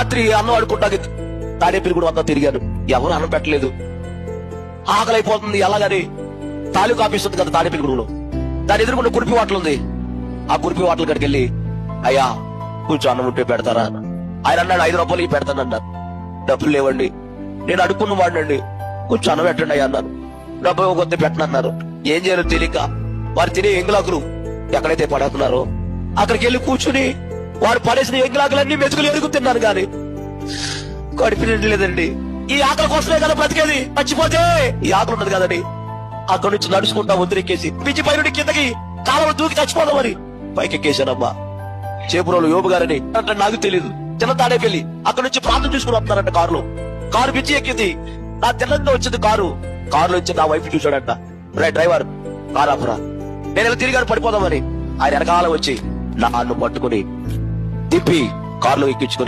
రాత్రి అన్నం అడుకుంటాకి తాడేపల్లి కూడా అంతా తిరిగాను. ఎవరు అన్నం పెట్టలేదు. ఆకలి అయిపోతుంది ఎలాగని తాలూకు ఆఫీస్ ఉంది కదా తాడేపల్లి గురువులో దాని ఎదురుకుండా కురిపి వాటలు ఉంది. ఆ కురిపి వాటల కాడికి వెళ్ళి అయ్యా కొంచెం అన్నం ఉంటే పెడతారా? ఆయన అన్నాడు ఐదు రూపాయలు ఇవి పెడతానన్నారు డబ్బులు లేవండి. నేను అడుక్కున్న వాడినండి. కొంచెం అన్నం పెట్టండి అయ్యా అన్నాను. డబ్బు కొద్ది పెట్టనన్నారు ఏం చేయాలో తెలియక. వారు తినే ఎంగులాకులు ఎక్కడైతే పడేస్తున్నారో అక్కడికి వెళ్ళి కూర్చుని వాడు పడేసిన ఎంగులాకులన్నీ మెతుకులు ఎరుగు కానీ గాని లేదండి. ఈ ఆకలి కోసమే కదా బ్రతికేది. చచ్చిపోతే ఈ ఆకలి ఉన్నది కదండి. అక్కడి నుంచి నడుచుకుంటా వదిలికెక్కేసి పిచ్చి పైన కిందకి కాలంలో దూకి చచ్చిపోదామని పైకి ఎక్కేశానమ్మా చేపురోలు యోబు గారని అంటే నాకు తెలియదు చిన్న తాడే పెళ్ళి అక్కడ నుంచి ప్రాంతం చూసుకుని వస్తున్నారంట కారులో. కారు పిచ్చి ఎక్కింది. నా తెల్లంగా వచ్చింది కారు. కారులో వచ్చి నా వైపు చూశాడంట. రే డ్రైవర్ కారు ఆపురా. నేను ఇలా తిరిగాను పడిపోదామని. ఆయన వెనకాల వచ్చి నన్ను పట్టుకుని తిప్పి కారులో ఎక్కించుకుని